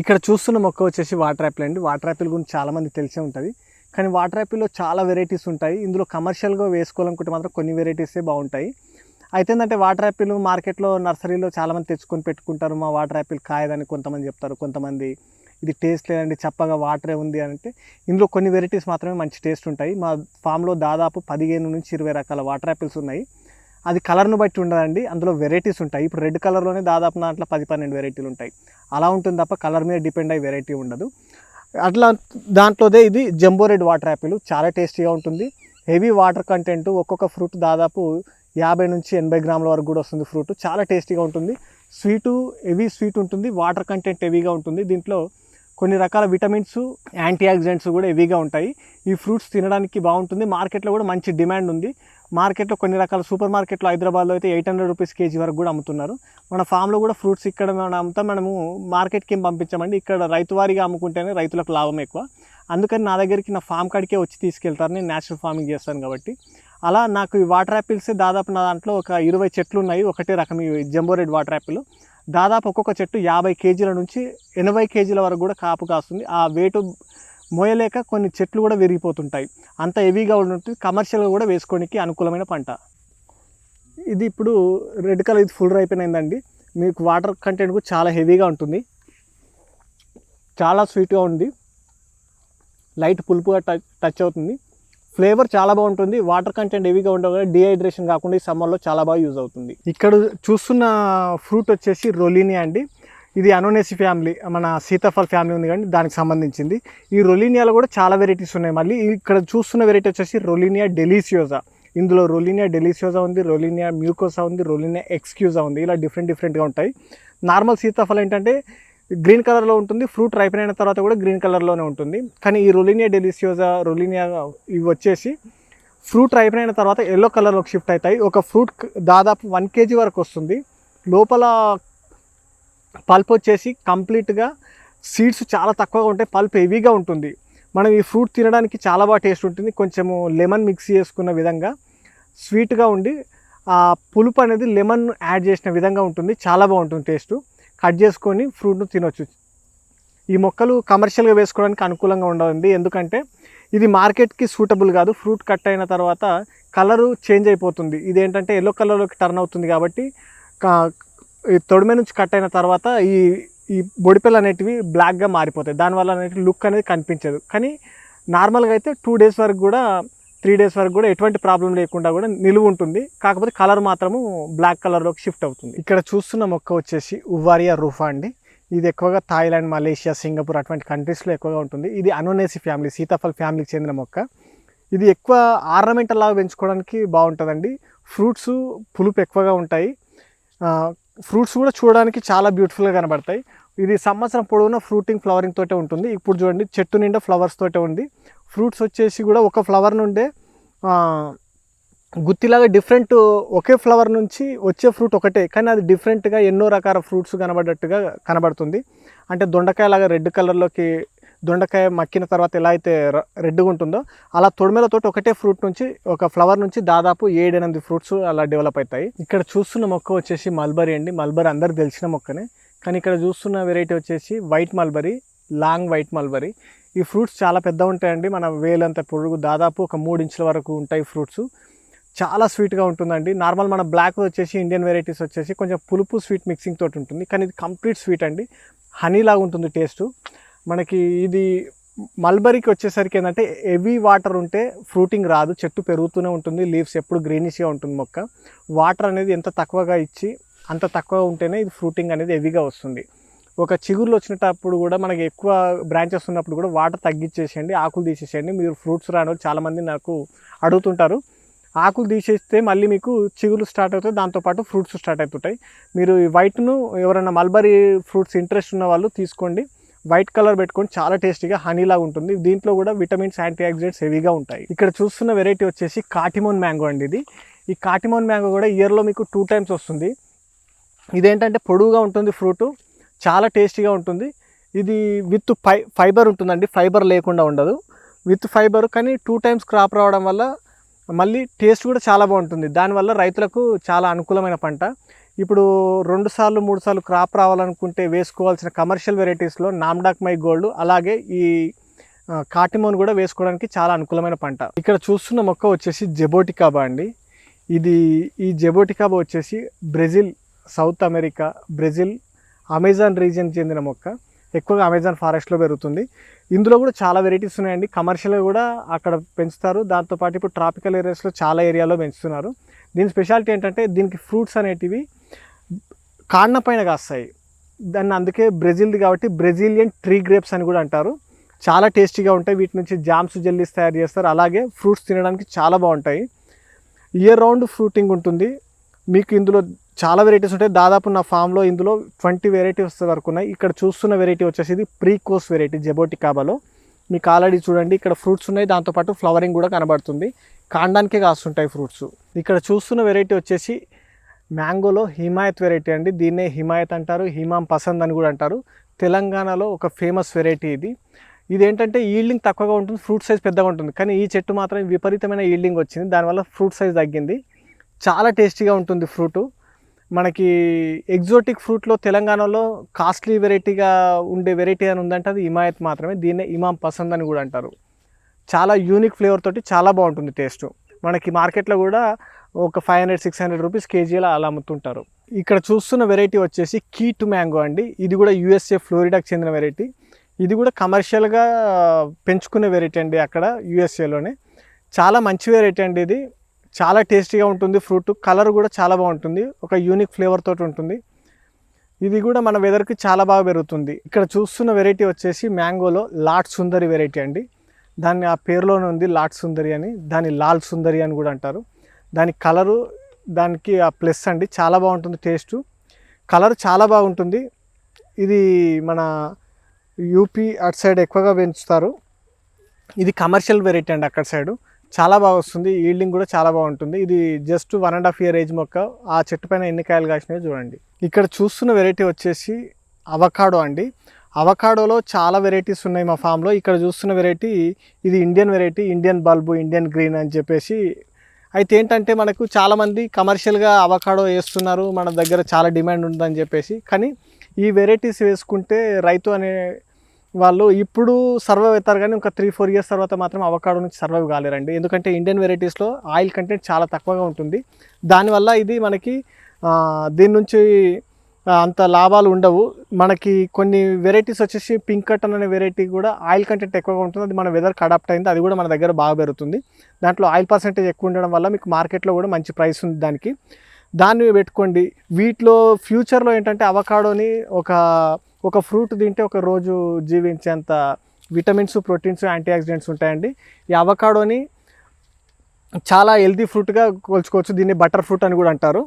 ఇక్కడ చూస్తున్న మొక్క వచ్చేసి వాటర్ యాపిల్ అండి. వాటర్ యాపిల్ గురించి చాలామంది తెలిసే ఉంటుంది. కానీ వాటర్ యాపిల్లో చాలా వెరైటీస్ ఉంటాయి. ఇందులో కమర్షియల్గా వేసుకోవాలనుకుంటే మాత్రం కొన్ని వెరైటీసే బాగుంటాయి. అయితే ఏంటంటే వాటర్ యాపిల్ మార్కెట్లో నర్సరీలో చాలామంది తెచ్చుకొని పెట్టుకుంటారు. మా వాటర్ యాపిల్ కాయదని కొంతమంది చెప్తారు. కొంతమంది ఇది టేస్ట్ లేదండి చప్పగా వాటరే ఉంది అని అంటే ఇందులో కొన్ని వెరైటీస్ మాత్రమే మంచి టేస్ట్ ఉంటాయి. మా ఫామ్లో దాదాపు పదిహేను నుంచి ఇరవై రకాల వాటర్ యాపిల్స్ ఉన్నాయి. అది కలర్ను బట్టి ఉండదండి. అందులో వెరైటీస్ ఉంటాయి. ఇప్పుడు రెడ్ కలర్లోనే దాదాపు దాంట్లో పది పన్నెండు వెరైటీలు ఉంటాయి. అలా ఉంటుంది తప్ప కలర్ మీద డిపెండ్ అయ్యి వెరైటీ ఉండదు. అట్లా దాంట్లోదే ఇది జంబో రెడ్ వాటర్ యాపిల్. చాలా టేస్టీగా ఉంటుంది. హెవీ వాటర్ కంటెంట్ ఒక్కొక్క ఫ్రూట్ దాదాపు యాభై నుంచి ఎనభై గ్రాముల వరకు కూడా వస్తుంది ఫ్రూట్. చాలా టేస్టీగా ఉంటుంది. స్వీటు హెవీ స్వీట్ ఉంటుంది. వాటర్ కంటెంట్ హెవీగా ఉంటుంది. దీంట్లో కొన్ని రకాల విటమిన్స్ యాంటీ ఆక్సిడెంట్స్ కూడా హెవీగా ఉంటాయి. ఈ ఫ్రూట్స్ తినడానికి బాగుంటుంది. మార్కెట్లో కూడా మంచి డిమాండ్ ఉంది. మార్కెట్లో కొన్ని రకాల సూపర్ మార్కెట్లో హైదరాబాద్లో అయితే ఎయిట్ హండ్రెడ్ రూపీస్ కేజీ వరకు కూడా అమ్ముతున్నారు. మన ఫామ్లో కూడా ఫ్రూట్స్ ఇక్కడ మనం అమ్ముతాం. మనము మార్కెట్కి ఏం పంపించామండి. ఇక్కడ రైతు వారిగా అమ్ముకుంటేనే రైతులకు లాభం ఎక్కువ. అందుకని నా దగ్గరికి నా ఫామ్ కాడికే వచ్చి తీసుకెళ్తారు నేను న్యాచురల్ ఫార్మింగ్ చేస్తాను కాబట్టి. అలా నాకు ఈ వాటర్ యాపిల్స్ దాదాపు నా దాంట్లో ఒక ఇరవై చెట్లు ఉన్నాయి. ఒకటే రకం ఈ జంబో రెడ్ వాటర్ యాపిల్. దాదాపు ఒక్కొక్క చెట్టు యాభై కేజీల నుంచి ఎనభై కేజీల వరకు కూడా కాపు కాస్తుంది. ఆ వేటు మోయలేక కొన్ని చెట్లు కూడా విరిగిపోతుంటాయి. అంత హెవీగా ఉంటుంది కమర్షియల్గా కూడా వేసుకోనికి అనుకూలమైన పంట. ఇది ఇప్పుడు రెడ్ కలర్ ఇది ఫుల్ అయిపోయిందండి మీకు వాటర్ కంటెంట్ కూడా చాలా హెవీగా ఉంటుంది. చాలా స్వీట్గా ఉంది. లైట్ పులుపుగా టచ్ టచ్ అవుతుంది. ఫ్లేవర్ చాలా బాగుంటుంది. వాటర్ కంటెంట్ హెవీగా ఉండవు కదా డిహైడ్రేషన్ కాకుండా ఈ సమ్మర్లో చాలా బాగా యూజ్ అవుతుంది. ఇక్కడ చూస్తున్న ఫ్రూట్ వచ్చేసి రొలీని అండి. ఇది అనోనేసి ఫ్యామిలీ మన సీతాఫల్ ఫ్యామిలీ ఉంది కానీ దానికి సంబంధించింది. ఈ రొలీనియాలో కూడా చాలా వెరైటీస్ ఉన్నాయి. మళ్ళీ ఇక్కడ చూస్తున్న వెరైటీ వచ్చేసి రొలీనియా డెలిసియోజా ఇందులో రొలీనియా డెలీసియోజా ఉంది రొలీనియా మ్యూకోసా ఉంది రొలీనియా ఎక్స్క్యూజా ఉంది. ఇలా డిఫరెంట్ డిఫరెంట్గా ఉంటాయి. నార్మల్ సీతాఫలం ఏంటంటే గ్రీన్ కలర్లో ఉంటుంది ఫ్రూట్ రైపెన్ అయిన తర్వాత కూడా గ్రీన్ కలర్లోనే ఉంటుంది. కానీ ఈ రొలీనియా డెలిసియోజా రొలీనియా ఇవి వచ్చేసి ఫ్రూట్ రైపెన్ అయిన తర్వాత ఎల్లో కలర్లోకి షిఫ్ట్ అవుతాయి. ఒక ఫ్రూట్ దాదాపు వన్ కేజీ వరకు వస్తుంది. లోపల పల్ప్ వచ్చేసి కంప్లీట్గా సీడ్స్ చాలా తక్కువగా ఉంటాయి పల్ప్ హెవీగా ఉంటుంది. మనం ఈ ఫ్రూట్ తినడానికి చాలా బాగా టేస్ట్ ఉంటుంది. కొంచెము లెమన్ మిక్స్ చేసుకున్న విధంగా స్వీట్గా ఉండి ఆ పులుపు అనేది లెమన్ యాడ్ చేసిన విధంగా ఉంటుంది. చాలా బాగుంటుంది టేస్ట్. కట్ చేసుకొని ఫ్రూట్ను తినొచ్చు. ఈ మొక్కలు కమర్షియల్గా వేసుకోవడానికి అనుకూలంగా ఉండదండి ఎందుకంటే ఇది మార్కెట్కి సూటబుల్ కాదు. ఫ్రూట్ కట్ అయిన తర్వాత కలరు చేంజ్ అయిపోతుంది. ఇది ఏంటంటే ఎల్లో కలర్లోకి టర్న్ అవుతుంది కాబట్టి ఈ తొడిమె నుంచి కట్ అయిన తర్వాత ఈ ఈ బొడిపెలు అనేటివి బ్లాక్గా మారిపోతాయి. దానివల్ల అనేటివి లుక్ అనేది కనిపించదు. కానీ నార్మల్గా అయితే టూ డేస్ వరకు కూడా త్రీ డేస్ వరకు కూడా ఎటువంటి ప్రాబ్లం లేకుండా కూడా నిలువ ఉంటుంది. కాకపోతే కలర్ మాత్రము బ్లాక్ కలర్లోకి షిఫ్ట్ అవుతుంది. ఇక్కడ చూస్తున్న మొక్క వచ్చేసి ఉవారియా రూఫా అండి. ఇది ఎక్కువగా థాయిలాండ్ మలేషియా సింగపూర్ అటువంటి కంట్రీస్లో ఎక్కువగా ఉంటుంది. ఇది అనోనేసి ఫ్యామిలీ సీతాఫల్ ఫ్యామిలీకి చెందిన మొక్క. ఇది ఎక్కువ ఆర్నమెంటల్ లాగా పెంచుకోవడానికి బాగుంటుందండి. ఫ్రూట్స్ పులుపు ఎక్కువగా ఉంటాయి. ఫ్రూట్స్ కూడా చూడడానికి చాలా బ్యూటిఫుల్గా కనబడతాయి. ఇది సంవత్సరం పొడవునా ఫ్రూటింగ్ ఫ్లవరింగ్ తోటే ఉంటుంది. ఇప్పుడు చూడండి చెట్టు నిండా ఫ్లవర్స్ తోటే ఉంది. ఫ్రూట్స్ వచ్చేసి కూడా ఒక ఫ్లవర్ నుండే గుత్తిలాగా డిఫరెంట్ ఒకే ఫ్లవర్ నుంచి వచ్చే ఫ్రూట్ ఒకటే కానీ అది డిఫరెంట్గా ఎన్నో రకాల ఫ్రూట్స్ కనబడేట్టుగా కనబడుతుంది. అంటే దొండకాయ లాగా రెడ్ కలర్లోకి దొండకాయ మక్కిన తర్వాత ఎలా అయితే రెడ్గా ఉంటుందో అలా తొడిమెలతోటి ఒకటే ఫ్రూట్ నుంచి ఒక ఫ్లవర్ నుంచి దాదాపు ఏడెనిమిది ఫ్రూట్స్ అలా డెవలప్ అవుతాయి. ఇక్కడ చూస్తున్న మొక్క వచ్చేసి మల్బరీ అండి. మల్బరీ అందరు తెలిసిన మొక్కనే. కానీ ఇక్కడ చూస్తున్న వెరైటీ వచ్చేసి white mulberry long white mulberry. ఈ ఫ్రూట్స్ చాలా పెద్ద ఉంటాయండి. మన వేలంత పొడుగు దాదాపు ఒక మూడు ఇంచుల వరకు ఉంటాయి ఫ్రూట్స్. చాలా స్వీట్గా ఉంటుందండి. నార్మల్ మన బ్లాక్ వచ్చేసి ఇండియన్ వెరైటీస్ వచ్చేసి కొంచెం పులుపు స్వీట్ మిక్సింగ్ తోటి ఉంటుంది. కానీ ఇది కంప్లీట్ స్వీట్ అండి. హనీ లాగా ఉంటుంది టేస్ట్. మనకి ఇది మల్బరీకి వచ్చేసరికి ఏంటంటే హెవీ వాటర్ ఉంటే ఫ్రూటింగ్ రాదు చెట్టు పెరుగుతూనే ఉంటుంది లీవ్స్ ఎప్పుడు గ్రీనిష్గా ఉంటుంది మొక్క. వాటర్ అనేది ఎంత తక్కువగా ఇచ్చి అంత తక్కువ ఉంటేనే ఇది ఫ్రూటింగ్ అనేది హెవీగా వస్తుంది. ఒక చిగురులు వచ్చినప్పుడు కూడా మనకి ఎక్కువ బ్రాంచెస్ ఉన్నప్పుడు కూడా వాటర్ తగ్గించేసేయండి ఆకులు తీసేసేయండి. మీరు ఫ్రూట్స్ రాని చాలామంది నాకు అడుగుతుంటారు. ఆకులు తీసేస్తే మళ్ళీ మీకు చిగురు స్టార్ట్ అవుతాయి దాంతోపాటు ఫ్రూట్స్ స్టార్ట్ అవుతుంటాయి. మీరు ఈ వైట్ను ఎవరైనా మల్బరీ ఫ్రూట్స్ ఇంట్రెస్ట్ ఉన్న వాళ్ళు తీసుకోండి. వైట్ కలర్ పెట్టుకొని చాలా టేస్టీగా హనీలా ఉంటుంది. దీంట్లో కూడా విటమిన్స్ యాంటీ ఆక్సిడెంట్స్ హెవీగా ఉంటాయి. ఇక్కడ చూస్తున్న వెరైటీ వచ్చేసి కాటిమోన్ మ్యాంగో అండి ఇది. ఈ కాటిమోన్ మ్యాంగో కూడా ఇయర్లో మీకు టూ టైమ్స్ వస్తుంది. ఇదేంటంటే పొడువుగా ఉంటుంది ఫ్రూట్ చాలా టేస్టీగా ఉంటుంది. ఇది విత్ ఫై ఫైబర్ ఉంటుందండి. ఫైబర్ లేకుండా ఉండదు. విత్ ఫైబర్ కానీ టూ టైమ్స్ క్రాప్ రావడం వల్ల మళ్ళీ టేస్ట్ కూడా చాలా బాగుంటుంది. దానివల్ల రైతులకు చాలా అనుకూలమైన పంట. ఇప్పుడు రెండు సార్లు మూడు సార్లు క్రాప్ రావాలనుకుంటే వేసుకోవాల్సిన కమర్షియల్ వెరైటీస్లో నామ్డాక్ మై గోల్డ్ అలాగే ఈ కాటిమోన్ కూడా వేసుకోవడానికి చాలా అనుకూలమైన పంట. ఇక్కడ చూస్తున్న మొక్క వచ్చేసి జెబోటికాబా అండి. ఇది ఈ జెబోటికాబా వచ్చేసి Brazil South America Brazil Amazon region చెందిన మొక్క. ఎక్కువగా అమెజాన్ ఫారెస్ట్లో పెరుగుతుంది. ఇందులో కూడా చాలా వెరైటీస్ ఉన్నాయండి. కమర్షియల్గా కూడా అక్కడ పెంచుతారు. దాంతోపాటు ఇప్పుడు ట్రాపికల్ ఏరియాస్లో చాలా ఏరియాలో పెంచుతున్నారు. దీని స్పెషాలిటీ ఏంటంటే దీనికి ఫ్రూట్స్ అనేటివి కాండ పైన కాస్తాయి. దాన్ని అందుకే బ్రెజిల్ది కాబట్టి బ్రెజిలియన్ ట్రీ గ్రేప్స్ అని కూడా అంటారు. చాలా టేస్టీగా ఉంటాయి. వీటి నుంచి జామ్స్ జెల్లీస్ తయారు చేస్తారు. అలాగే ఫ్రూట్స్ తినడానికి చాలా బాగుంటాయి. ఇయర్ రౌండ్ ఫ్రూటింగ్ ఉంటుంది. మీకు ఇందులో చాలా వెరైటీస్ ఉంటాయి. దాదాపు నా ఫామ్లో ఇందులో ట్వంటీ వెరైటీస్ వరకు ఉన్నాయి. ఇక్కడ చూస్తున్న వెరైటీ వచ్చేసి ఇది ప్రీ కోర్స్ వెరైటీ జెబోటికాబాలో. మీకు ఆల్రెడీ చూడండి ఇక్కడ ఫ్రూట్స్ ఉన్నాయి. దాంతోపాటు ఫ్లవరింగ్ కూడా కనబడుతుంది. కాండానికే కాస్తుంటాయి ఫ్రూట్స్. ఇక్కడ చూస్తున్న వెరైటీ వచ్చేసి మ్యాంగోలో హిమాయత్ వెరైటీ అండి. దీన్నే హిమాయత్ అంటారు హిమాం పసంద్ అని కూడా అంటారు. తెలంగాణలో ఒక ఫేమస్ వెరైటీ ఇది. ఇదేంటంటే ఈల్డింగ్ తక్కువగా ఉంటుంది ఫ్రూట్ సైజ్ పెద్దగా ఉంటుంది. కానీ ఈ చెట్టు మాత్రం విపరీతమైన ఈల్డింగ్ వచ్చింది. దానివల్ల ఫ్రూట్ సైజ్ తగ్గింది. చాలా టేస్టీగా ఉంటుంది ఫ్రూటు. మనకి ఎగ్జోటిక్ ఫ్రూట్లో తెలంగాణలో కాస్ట్లీ వెరైటీగా ఉండే వెరైటీ అని ఉందంటే అది హిమాయత్ మాత్రమే. దీన్నే ఇమాం పసంద్ అని కూడా అంటారు. చాలా యూనిక్ ఫ్లేవర్ తోటి చాలా బాగుంటుంది టేస్ట్. మనకి మార్కెట్లో కూడా ఒక five hundred six hundred rupees కేజీలో అలా అమ్ముతుంటారు. ఇక్కడ చూస్తున్న వెరైటీ వచ్చేసి కీట్ మ్యాంగో అండి. ఇది కూడా యూఎస్ఏ ఫ్లోరిడాకి చెందిన వెరైటీ. ఇది కూడా కమర్షియల్గా పెంచుకునే వెరైటీ అండి అక్కడ యూఎస్ఏలోనే. చాలా మంచి వెరైటీ అండి ఇది. చాలా టేస్టీగా ఉంటుంది ఫ్రూట్. కలర్ కూడా చాలా బాగుంటుంది. ఒక యూనిక్ ఫ్లేవర్ తోటి ఉంటుంది. ఇది కూడా మన వెదర్కి చాలా బాగా పెరుగుతుంది. ఇక్కడ చూస్తున్న వెరైటీ వచ్చేసి మ్యాంగోలో లాట్ సుందరి వెరైటీ అండి. దాన్ని ఆ పేరులోనే ఉంది లాట్ సుందరి అని. దాన్ని లాల్ సుందరి అని కూడా అంటారు. దాని కలరు దానికి ఆ ప్లస్ అండి. చాలా బాగుంటుంది టేస్టు. కలర్ చాలా బాగుంటుంది. ఇది మన యూపీ అటు సైడ్ ఎక్కువగా పెంచుతారు. ఇది కమర్షియల్ వెరైటీ అండి అక్కడ సైడు. చాలా బాగా వస్తుంది. ఈల్డింగ్ కూడా చాలా బాగుంటుంది. ఇది just one and half year age మొక్క. ఆ చెట్టు పైన ఎన్ని కాయలు కాసినాయో చూడండి. ఇక్కడ చూస్తున్న వెరైటీ వచ్చేసి అవకాడో అండి. అవకాడోలో చాలా వెరైటీస్ ఉన్నాయి మా ఫామ్లో. ఇక్కడ చూస్తున్న వెరైటీ ఇది Indian variety. Indian bulb Indian green అని చెప్పేసి అయితే ఏంటంటే మనకు చాలామంది కమర్షియల్గా అవకాడో వేస్తున్నారు మన దగ్గర చాలా డిమాండ్ ఉందని చెప్పేసి. కానీ ఈ వెరైటీస్ వేసుకుంటే రైతు అనే వాళ్ళు ఇప్పుడు సర్వైవ్ అవుతారు కానీ ఒక త్రీ ఫోర్ ఇయర్స్ తర్వాత మాత్రం అవకాడో నుంచి సర్వైవ్ కాలేరండి. ఎందుకంటే ఇండియన్ వెరైటీస్లో ఆయిల్ కంటెంట్ చాలా తక్కువగా ఉంటుంది. దానివల్ల ఇది మనకి దీని నుంచి అంత లాభాలు ఉండవు. మనకి కొన్ని వెరైటీస్ వచ్చేసి పింక్ కట్టన్ అనే వెరైటీ కూడా ఆయిల్ కంటెంట్ ఎక్కువగా ఉంటుంది. అది మన వెదర్కి అడాప్ట్ అయింది. అది కూడా మన దగ్గర బాగా పెరుగుతుంది. దాంట్లో ఆయిల్ పర్సెంటేజ్ ఎక్కువ ఉండడం వల్ల మీకు మార్కెట్లో కూడా మంచి ప్రైస్ ఉంది దానికి. దాన్ని పెట్టుకోండి. వీటిలో ఫ్యూచర్లో ఏంటంటే అవకాడోని ఒక ఒక ఫ్రూట్ తింటే ఒక రోజు జీవించేంత విటమిన్స్ ప్రోటీన్స్ యాంటీ ఆక్సిడెంట్స్ ఉంటాయండి. ఈ అవకాడోని చాలా హెల్దీ ఫ్రూట్గా కొలుచుకోవచ్చు. దీన్ని బటర్ ఫ్రూట్ అని కూడా అంటారు.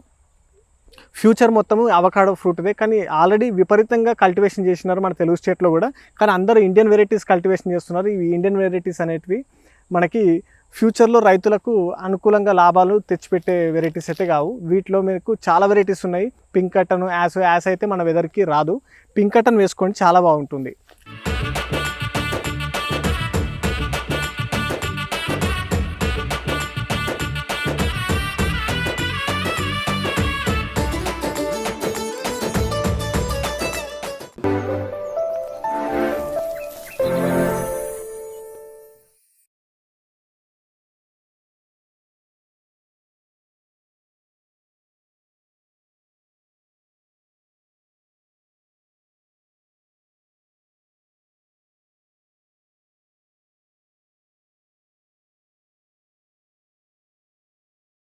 ఫ్యూచర్ మొత్తము అవకాడో ఫ్రూట్దే. కానీ ఆల్రెడీ విపరీతంగా కల్టివేషన్ చేసినారు మన తెలుగు స్టేట్లో కూడా. కానీ అందరూ ఇండియన్ వెరైటీస్ కల్టివేషన్ చేస్తున్నారు. ఈ ఇండియన్ వెరైటీస్ అనేటివి మనకి ఫ్యూచర్లో రైతులకు అనుకూలంగా లాభాలు తెచ్చిపెట్టే వెరైటీస్ అయితే కావు. వీటిలో మీకు చాలా వెరైటీస్ ఉన్నాయి. పింక్ కటన్ యాస్ యాస్ అయితే మన వెదర్కి రాదు. పింక్ కట్టన్ వేసుకోండి చాలా బాగుంటుంది.